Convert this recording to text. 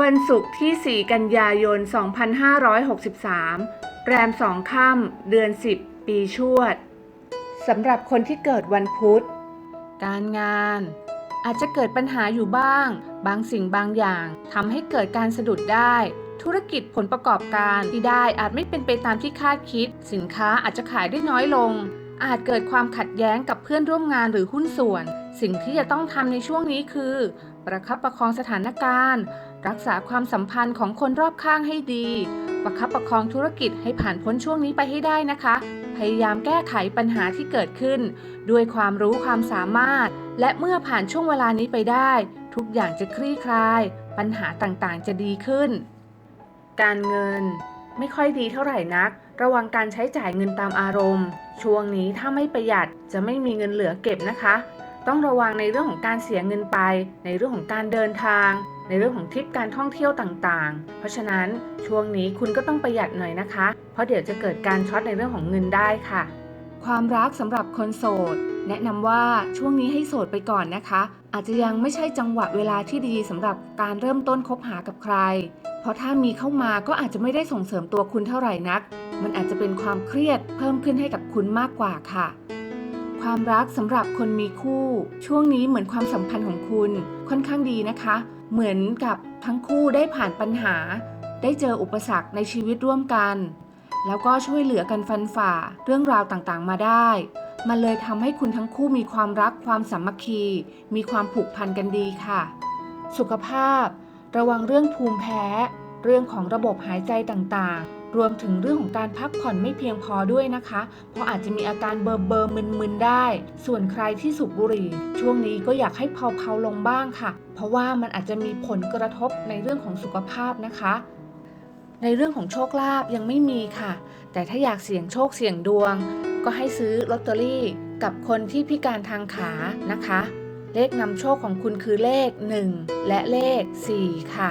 วันศุกร์ที่ 4 กันยายน 2563 แรม 2 ค่ำ เดือน 10 ปีชวด สำหรับคนที่เกิดวันพุธ การงาน อาจจะเกิดปัญหาอยู่บ้าง บางสิ่งบางอย่างทำให้เกิดการสะดุดได้ ธุรกิจผลประกอบการที่ได้อาจไม่เป็นไปตามที่คาดคิด สินค้าอาจจะขายได้น้อยลง อาจเกิดความขัดแย้งกับเพื่อนร่วมงานหรือหุ้นส่วน สิ่งที่จะต้องทำในช่วงนี้คือ ประคับประคองสถานการณ์ รักษาความสัมพันธ์ของคนรอบข้างให้ดี ประคับประคองธุรกิจให้ผ่านพ้นช่วงนี้ไปให้ได้นะคะ พยายามแก้ไขปัญหาที่เกิดขึ้น ด้วยความรู้ความสามารถ และเมื่อผ่านช่วงเวลานี้ไปได้ ทุกอย่างจะคลี่คลาย ปัญหาต่างๆ จะดีขึ้น การเงิน ไม่ค่อยดีเท่าไหร่นัก ระวังการใช้จ่ายเงินตามอารมณ์ ช่วงนี้ถ้าไม่ประหยัดจะไม่มีเงินเหลือเก็บนะคะ ต้องระวังในเรื่องของการเสียเงินไป ในเรื่องของการเดินทาง ในเรื่องของทริปการท่องเที่ยวต่างๆ เพราะฉะนั้นช่วงนี้คุณก็ต้องประหยัดหน่อยนะคะ เพราะเดี๋ยวจะเกิดการช็อตในเรื่องของเงินได้ค่ะ ความรักสำหรับคนโสด แนะนำว่าช่วงนี้ให้โสดไปก่อนนะคะ อาจจะยังไม่ใช่จังหวะเวลาที่ดีสำหรับการเริ่มต้นคบหากับใคร เพราะถ้ามีเข้ามาก็อาจจะไม่ได้ส่งเสริมตัวคุณเท่าไหร่นัก มันอาจจะเป็นความเครียดเพิ่มขึ้นให้กับคุณมากกว่าค่ะ ความรักสำหรับคนมีคู่ ช่วงนี้เหมือนความสัมพันธ์ของคุณค่อนข้างดีนะคะ เหมือนกับทั้งคู่ได้ผ่านปัญหา ได้เจออุปสรรคในชีวิตร่วมกัน แล้วก็ช่วยเหลือกันฟันฝ่าเรื่องราวต่างๆ มาได้ มันเลยทำให้คุณทั้งคู่มีความรักความสามัคคี มีความผูกพันกันดีค่ะ สุขภาพ ระวังเรื่องภูมิแพ้ เรื่องของระบบหายใจต่างๆ รวมถึงเรื่องของการพักผ่อนไม่เพียงพอด้วยนะคะ เพราะอาจจะมีอาการเบอร์เบอร์มึนๆได้ ส่วนใครที่สูบบุหรี่ ช่วงนี้ก็อยากให้เพาๆลงบ้างค่ะ เพราะว่ามันอาจจะมีผลกระทบในเรื่องของสุขภาพนะคะ ในเรื่องของโชคลาภยังไม่มีค่ะ แต่ถ้าอยากเสี่ยงโชคเสี่ยงดวง ก็ให้ซื้อลอตเตอรี่กับคนที่พิการทางขานะคะ เลขนำโชคของคุณคือเลข 1 และเลข 4 ค่ะ